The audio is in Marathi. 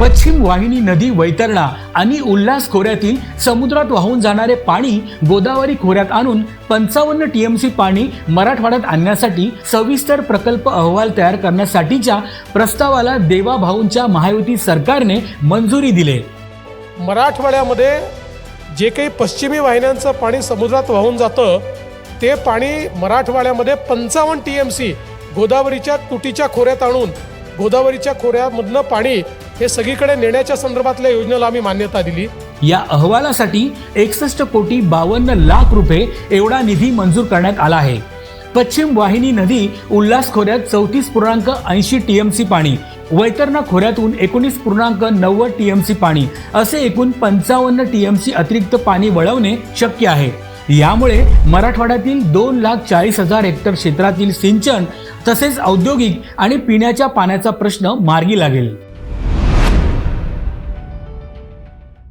पश्चिम वाहिनी नदी वैतरणा आणि उल्हास खोऱ्यातील समुद्रात वाहून जाणारे पाणी गोदावरी खोऱ्यात आणून पंचावन्न टीएमसी पाणी मराठवाड्यात आणण्यासाठी सविस्तर प्रकल्प अहवाल तयार करण्यासाठीच्या प्रस्तावाला देवाभाऊंच्या महायुती सरकारने मंजुरी दिली. मराठवाड्यामध्ये जे काही पश्चिमी वाहिन्यांचं पाणी समुद्रात वाहून जातं ते पाणी मराठवाड्यामध्ये पंचावन्न टी एम सी गोदावरीच्या तुटीच्या खोऱ्यात आणून गोदावरीच्या खोऱ्यामधनं पाणी हे सगळीकडे नेण्याच्या संदर्भातल्या योजनेला आम्ही मान्यता दिली. या अहवालासाठी एकसष्ट कोटी बावन्न लाख रुपये एवढा निधी मंजूर करण्यात आला आहे. पश्चिम वाहिनी नदी उल्हास खोऱ्यात चौतीस पूर्णांक ऐंशी टीएमसी पाणी वैतरणा खोऱ्यातून एकोणीस पूर्णांक नव्वद टीएमसी पाणी असे एकूण पंचावन्न टीएमसी अतिरिक्त पाणी वळवणे शक्य आहे. यामुळे मराठवाड्यातील दोन लाख चाळीस हजार हेक्टर क्षेत्रातील सिंचन तसेच औद्योगिक आणि पिण्याच्या पाण्याचा प्रश्न मार्गी लागेल.